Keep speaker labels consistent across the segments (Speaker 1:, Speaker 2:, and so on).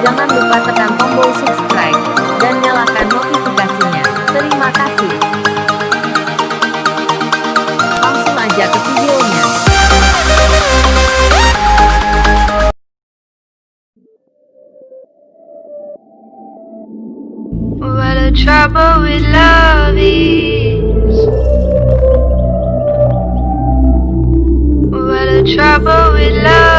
Speaker 1: Jangan lupa tekan tombol subscribe dan nyalakan notifikasinya. Terima kasih. Langsung aja ke videonya.
Speaker 2: Trouble with love is. What a trouble with love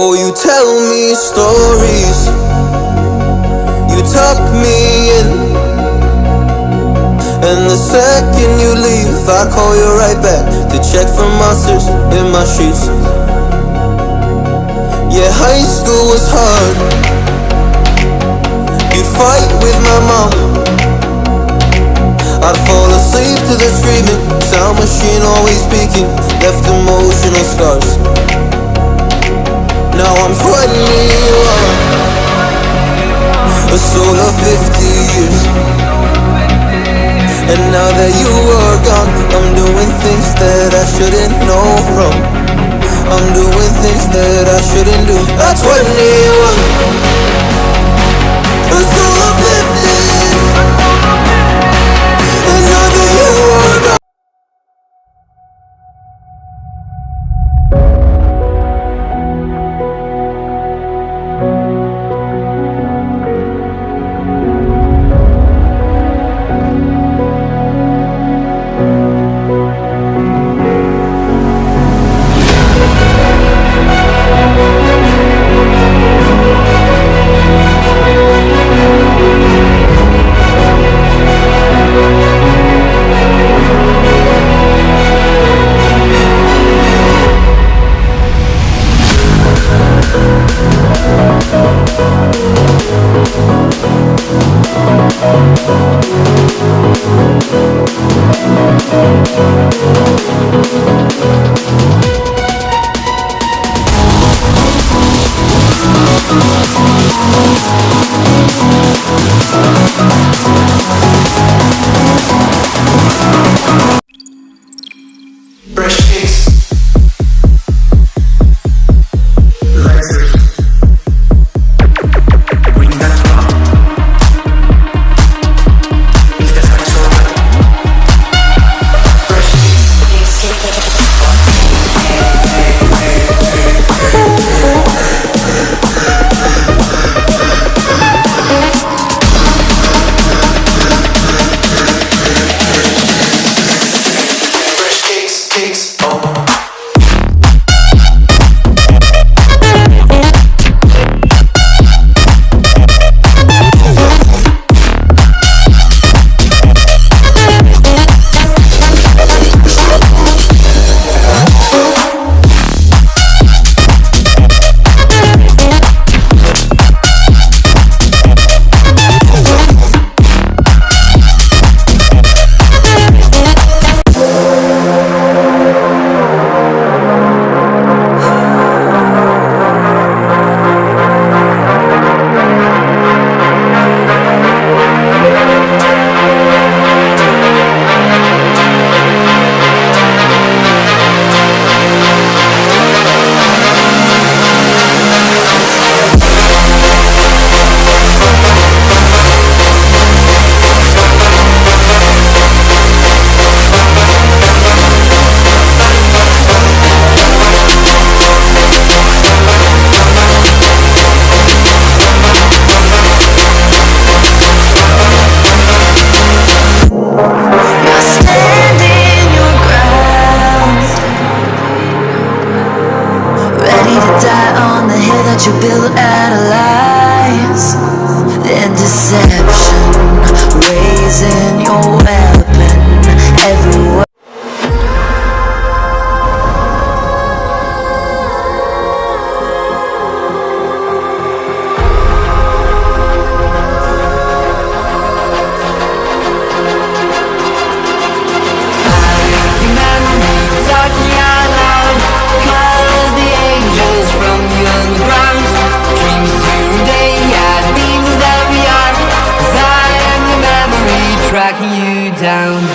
Speaker 3: Oh, you tell me stories. You tuck me in. And the second you leave, I call you right back to check for monsters in my sheets. Yeah, high school was hard. You'd fight with my mom. I'd fall asleep to the screaming. Sound machine always speaking. Left emotional scars. Now I'm 21 A soul of 50 years. And now that you are gone I'm doing things that I shouldn't know from. I'm doing things that I shouldn't do. At 21 down.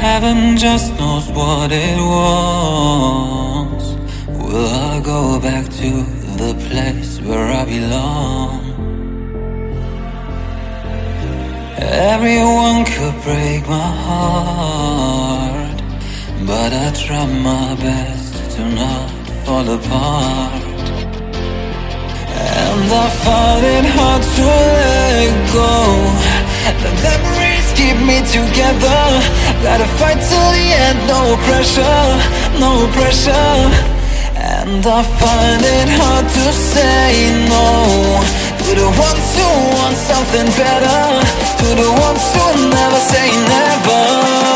Speaker 4: Heaven just knows what it wants. Will I go back to the place where I belong? Everyone could break my heart, but I try my best to not fall apart. And I find it hard to let go. The memories keep me together. Gotta fight till the end, no pressure, no pressure. And I find it hard to say no to the ones who want something better, to the ones who never say never.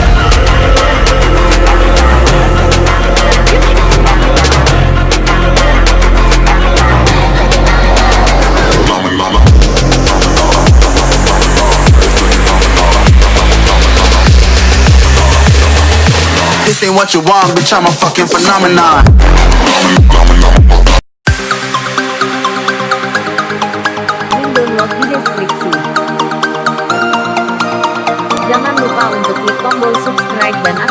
Speaker 5: This ain't what you want, bitch. I'm a fucking phenomenon.
Speaker 1: Jangan lupa untuk klik tombol subscribe dan